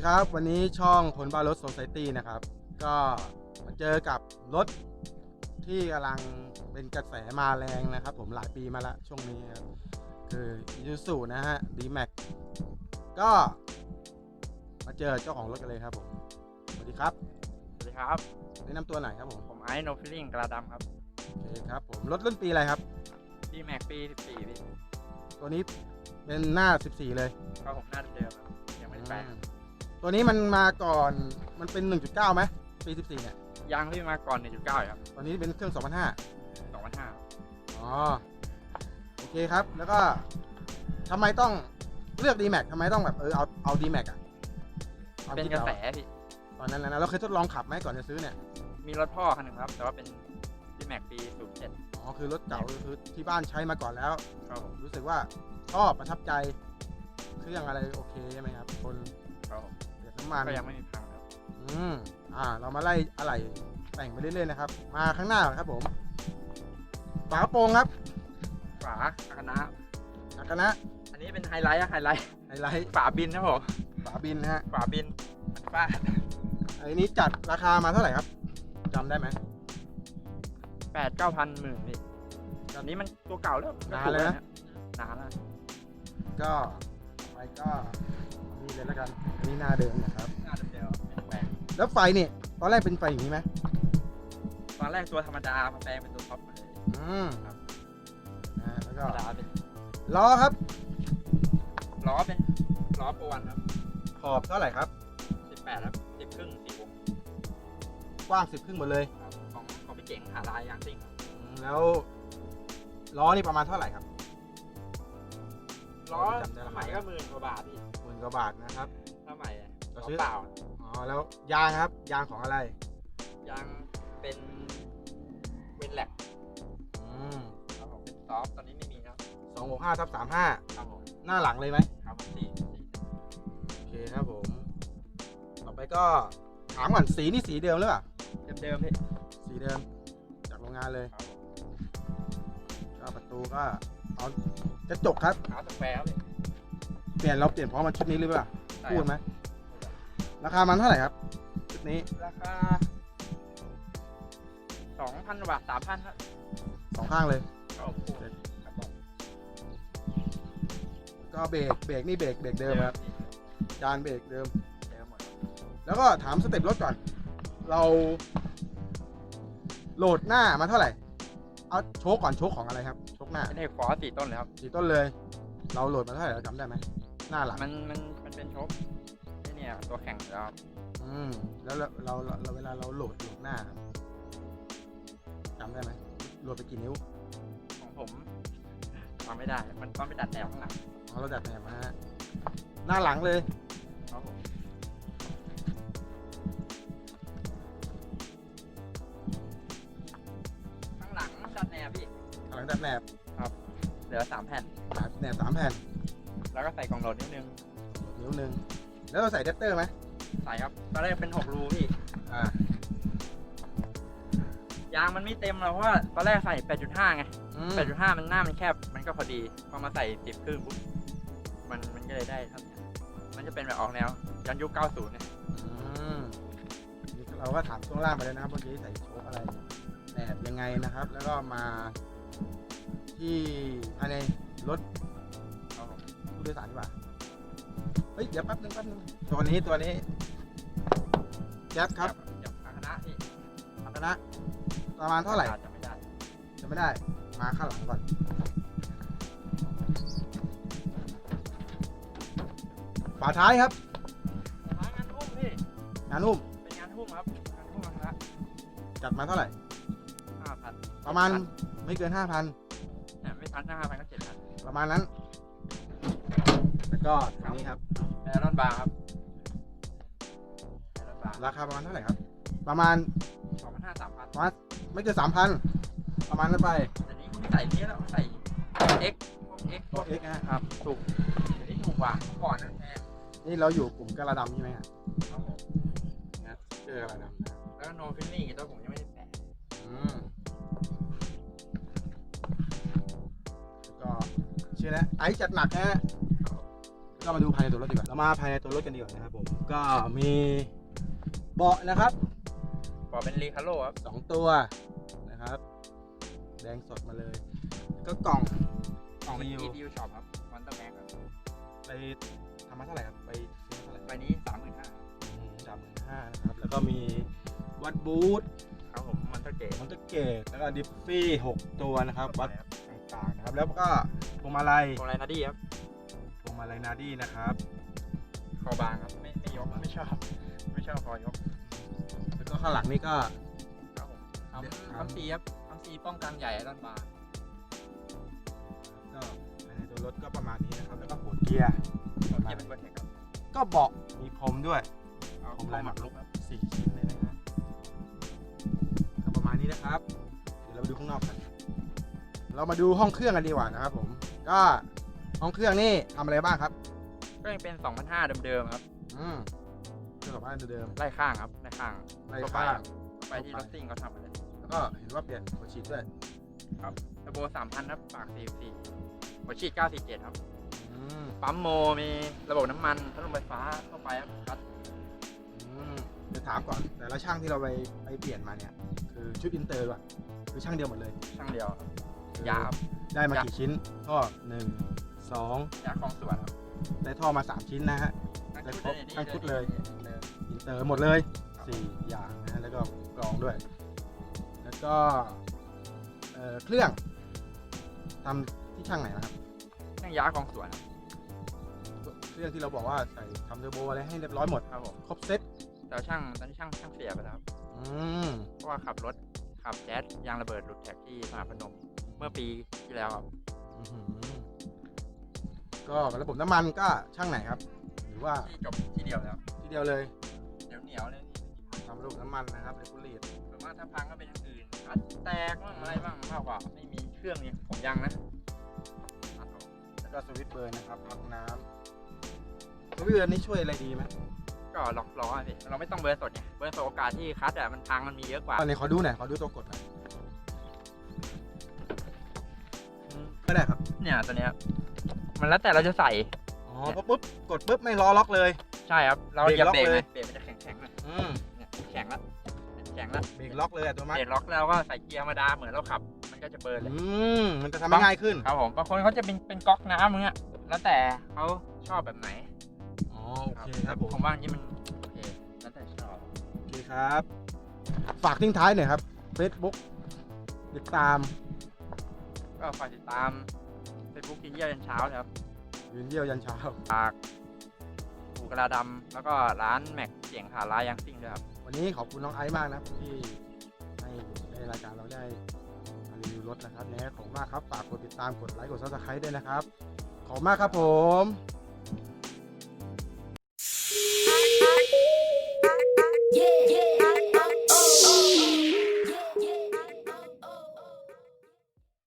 วัสดีครับ วันนี้ช่องคนบ้ารถโซ c i ตี้นะครับ ก็มาเจอกับรถที่กำลังเป็นกระแสมาแรงนะครับ ผมหลายปีมาละช่วงนี้ครับ คือ i s u z u นะฮะ D-Max ก็มาเจอเจ้าของรถกันเลยครับผม สวัสดีครับสวัสดีครับ แนะนำตัวหน่อยครับผมผมไอ้โนฟิลลิ่งกระดำครับโอเคครับผมรถรุ่นปีอะไรครับพี่แม็กปี14พี่ตัวนี้เป็นหน้า 14 เลย ก็ผมหน้าเดิมๆครับยังไม่ได้แปลงอืม ตัวนี้มันมาก่อนมันเป็น 1.9ไหมปี14เนี่ยยางพี่มาก่อน1.9ครับตอนนี้เป็นเครื่อง2005 2005อ๋อโอเคครับ แล้วก็ทำไมต้องเลือก D-Max ทำไมต้องแบบเออเอาเอา D-Max อะความเป็นคิดกระราแสพี่ ตอนนั้นนะเราเคยทดลองขับไหมก่อนจะซื้อเนี่ยมีรถพ่อคันหนึ่งครับ แต่ว่าเป็นพี่แม็กปี07อ๋อคือรถเก่าคือที่บ้านใช้มาก่อนแล้ว ครับผมรู้สึกว่าชอบประทับใจเครื่องอะไรโอเคใช่ไหมครับคนครับผมเดือด น้ำมันก็ยังไม่มีพังครับอืมอ่า เรามาไล่อะไรแต่งไปเรื่อยๆนะครับ มาข้างหน้าก่อนครับผม ฝากระโปรงครับฝาคณะอักนะอันนี้เป็นไฮไลท์อะไฮไลท์ไฮไลท์ฝาบินนะผมฝาบินนะฮะฝาบินมันฟาดไอ้นี้จัดราคามาเท่าไหร่ครับจำได้ไหมแปดเก้าพันหมื่นพี่ตอนนี้มันตัวเก่าแล้วนานเลยนะ นานแล้ว ก็ไปก็ นี่เลยแล้วกัน อันนี้หน้าเดิมนะครับ หน้าเดิมๆไม่ได้แปลงแล้วไฟนี่ตอนแรกเป็นไฟอย่างนี้ไหมตอนแรกตัวธรรมดามาแปลงเป็นตัวท็อปมาเลยอืมครับนะแล้วธก็รรมดาเป็นล้อครับ ล้อเป็นล้อโปรวันครับขอบเท่าไหร่ครับ 18ครับ10ครึ่ง4วงกว้างสิบครึ่งหมดเลยครับของของพี่เจ๋งหาลายยางซิ่งครับอืมแล้วล้อนี่ประมาณเท่าไหร่ครับ ล้อจำได้สแล้วมัยก็หมื่นกว่าบาทพี่หมื่นกว่าบาทนะครับ สมัยอะเราล้อซื้อ เปล่า อ๋อแล้วยางครับ ยางของอะไรยางเป็นเวนแลกอืมครับผมเป็นซอฟต์ตอนนี้ไม่มีครับสองหกห้าทับสามห้าครับผมหน้าหลังเลยไหมครับผมสี่สี่โอเคครับผม ต่อไปก็ถามก่อนสีนี่สีเดิมหรือเปล่าเดิมๆพี่สีเดิม จากโรงงานเลย ครับผมก็ประตูก็เอา กระจกครับ ขาวสแควร์ครับพี่เปลี่ยนเราเปลี่ยนเพราะมันชุดนี้หรือเปล่าใช่พูดครับไหมราคามันเท่าไหร่ครับชุดนี้ราคาสองพันบาทสามพันครับสองข้างเลยครับผมคู่ครับผมก็เบรกเบรกนี่เบรกเบรกเดิมครับพี่จานเบรกเดิม เดิมหมดแล้วก็ถามสเต็ปรถก่อน เรา โหลดหน้ามาเท่าไหร่ เอาโชคก่อนโชคของอะไรครับโชคหน้าเป็นเอกฟอร์สี่ต้นเลยครับ สีต้นเลย เราโหลดมาเท่าไหร่เราจำได้ไหมหน้าหลังมันมันมันเป็นโชคไอ้เนี่ยตัวแข่งอยู่แล้วครับอืมแล้วเราเราเราเราเวลาเราโหลดโหลดหน้าครับจำได้ไหมโหลดไปกี่นิ้วของผมทำไม่ได้ มันต้องไปดัดแนวข้างหลัง อ๋อเราดัดแบบมาฮะหน้าหลังเลย ลังดัดแหนบเหลือสามแผ่นแหนบสามแผ่นแล้วก็ใส่กล่องโหลดนิดนึง นิ้วหนึ่งแล้วเราใส่เดปเตอร์ไหมใส่ครับตอนแรกเป็นหกรูพี่ อ่ายางมันไม่เต็มหรอกเพราะว่าตอนแรกใส่ 8.5 ไง อืม8.5 มันหน้ามันแคบ มันก็พอดี พอมาใส่ 10 ครึ่งปุ๊บ มันมันก็เลยได้เท่านี้มันจะเป็นแบบออกแนวย้อนยุค 90 เนี่ย อืมนี่เราก็ถามช่วงล่างไปแล้วนะครับเมื่อกี้ใส่โชคอะไรแหนบยังไงนะครับ แล้วก็มา ที่ภายในรถผู้โดยสารดีกว่า เฮ้ย เดี๋ยวแป๊บนึงแป๊บนึงตัวนี้ตัวนี้แจ๊บครับเดี๋ยวคณะที่คณะประมาณเท่าไหร่จะไม่ได้จะไม่ได้ มาข้างหลังก่อน ฝาท้ายครับงานหุ้มพี่ งานนุ่มเป็นงานหุ้มครับ งานหุ้มคณะจัดมาเท่าไหร่5,000ประมาณไม่เกิน5,000เนี่ยไม่ พันห้าพันก็เจ็ดพันประมาณนั้น แล้วก็ตรงนี้ครับ แอรอนบาร์ครับแอรอนบาร์ราคาประมาณเท่าไหร่ครับ ประมาณสองพันห้าสามพันไม่เกิน3,000ประมาณนั้นไปแต่นี้ใส่นี้แล้วใส่ X พวก X พตัววกเอ็กนะฮะครับถูกเดี๋ยวนี้ถูกกว่าเมื่อก่อนนะแพงนี่เราอยู่กลุ่มกระดำใช่ไหมฮะครับผมนะเจอกระดำนะแล้วก็โนฟิลลิ่งตัวผมยังไม่ได้แปะอืม แล้วก็ชื่อนะไอซ์จัดหนักนะฮะก็ก็มาดูภายในตัวรถดีกว่าเรามาภายในตัวรถกันดีกว่านะครับผมก็มีเบาะนะครับบอกเป็นรีคาโลครับสองตัวนะครับ แดงสดมาเลย ก็กล่องกล่องเป็นซีล EDU Shop ครับวันเตอร์แบ็กครับไปทำมาเท่าไหร่ครับไปซื้อมาเท่าไหร่ใบนี้สามหมื่นห้าสามหมื่นห้านะครับ แล้วก็มีวัดบูทครับผมมันเตอร์เกตมอนเตอร์เกตแล้วก็ดิฟฟี่หกตัวนะครับ วัดต่างๆนะครับ แล้วก็พวงมาลัยตรงไรนาดี้ครับพวงมาลัยนาดี้นะครับคอบางครับไม่ไม่ยกไม่ชอบ ไม่ชอบคอยก แล้วก็ข้างหลังนี่ก็ครับผมทำทำสีครับทำสีป้องกันใหญ่ด้านบาร์ก็ภายในตัวรถก็ประมาณนี้นะครับ แล้วก็หัวเกียร์ผมเกียร์เป็นเบอร์เทคครับก็เบาะมีพรมด้วยเอาผมลลายหหมัมักกลุลุกกครับสี่ชิ้นเลยนะฮะก็ประมาณนี้นะครับ เดี๋ยวเราไปดูข้างนอกกัน เรามาดูห้องเครื่องกันดีกว่านะครับผม ก็ห้องเครื่องนี่ทำอะไรบ้างครับ ก็ยังเป็น 2,500เดิมๆครับอืมเครื่องกับบ้านเดิมไล่ข้างครับไล่ข้างๆไล่ทั่วไปข้างทั่วไปที่รถซิ่งเขาทำมาเลยแล้วก็เห็นว่าเปลี่ยนหัวฉีดด้วยเทอร์โบ3,000ครับปาก44หัวฉีด947ครับ อืมปั๊มโมมีระบบน้ำมันพัดลมไฟฟ้าเข้าไปครับคัดอืมเดี๋ยวถามก่อนแต่ละช่างที่เราไปไปเปลี่ยนมาเนี่ย คือชุดอินเตอร์ด้วยคือช่างเดียวหมดเลย ช่างเดียวครับคื ยาครับได้มายับกี่ชิ้น ก็หนึ่งสองยาคลองสวนครับได้ท่อมาสามชิ้นนะฮะทั้งชุดครบนี่ทั้งชุดเลยนี่อินเตอร์หมดเลยสี่อย่างนะฮะแล้วก็กรองด้วย แล้วก็เอ่อเครื่องทำที่ช่างไหนนะครับช่างยาคลองสวนครับเครื่องที่เราบอกว่าใส่ทำเทอร์โบอะไรให้เรียบร้อยหมดครับผมครบเซ็ตแต่ว่าช่างตอนนี้ช่างช่างเสียไปแล้วครับอืมเพราะว่าขับรถขับแจ๊สยางระเบิดหลุดแท็กที่สนามพนม เมื่อปีที่แล้วครับ อื้อหือก็ระบบน้ำมันก็ช่างไหนครับ หรือว่าที่จบที่เดียวแล้วทีเดียวเลยเหนียวเหนียวๆเลยนี่ทำระบบน้ำมันนะครับเรกูเลตส่วนมากถ้าพังก็เป็นอย่างอื่นคัดแตกบ้างอะไรบ้างมากกว่าไม่มีเครื่องนี้ผมยังนะตัดออกแล้วก็สวิตช์เบิร์นนะครับพักน้ำสวิตช์เบิร์นนี่ช่วยอะไรดีไหมก็ล็อกล้ออะพี่เราไม่ต้องเบิร์นสดไงเบิร์นสดโอกาสที่คัดอะมันพังมันมีเยอะกว่า ตอนนี้ขอดูหน่อยขอดูตัวกดหน่อย ไม่ได้ครับเนี่ยตัวเนี้ยมันแล้วแต่เราจะใส่ อ๋อพอปุ๊บกดปุ๊บไม่ล้อล็อกเลย ใช่ครับ เราเบรกอย่าล็อกเบรกเลเลย ยเบรกมันจะแข็งแข็งๆหน่อยอืมเนี่ยแข็งละแข็งละเบรกล็อกเลยอะตัวมัดเบรกล็อกแล้วก็ใส่เกียร์ธรรมดาเหมือนเราขับ มันก็จะเบิร์นเลย อืมมันจะทำให้ง่ายขึ้นครับผมบางคนเขาจะเป็นเป็นก๊อกน้ำมึงอะแล้วแต่เขาชอบแบบไหนอ๋อโอเคครับผมผมว่าอันนี้มันโอเคแล้วแต่ชอบ โอเคครับ ฝากทิ้งท้ายหน่อยครับ Facebook ติดตาม ก็ฝากติดตามเฟซบุ๊กกินเยี่ยวยันเช้านะครับยืนเยี่ยวยันเช้า ฝากปูกระดาำแล้วก็ร้านแม็กเสียงขาลายยังซิ่งด้วยครับ วันนี้ขอบคุณน้องไอซ์มากนะที่ให้ในรายการเราได้รีวิวรถนะครับแนะของมากครับฝากกดติดตามกดไลค์กดซับสไครต์ด้วยนะครับ ขอบมากครับผมเย่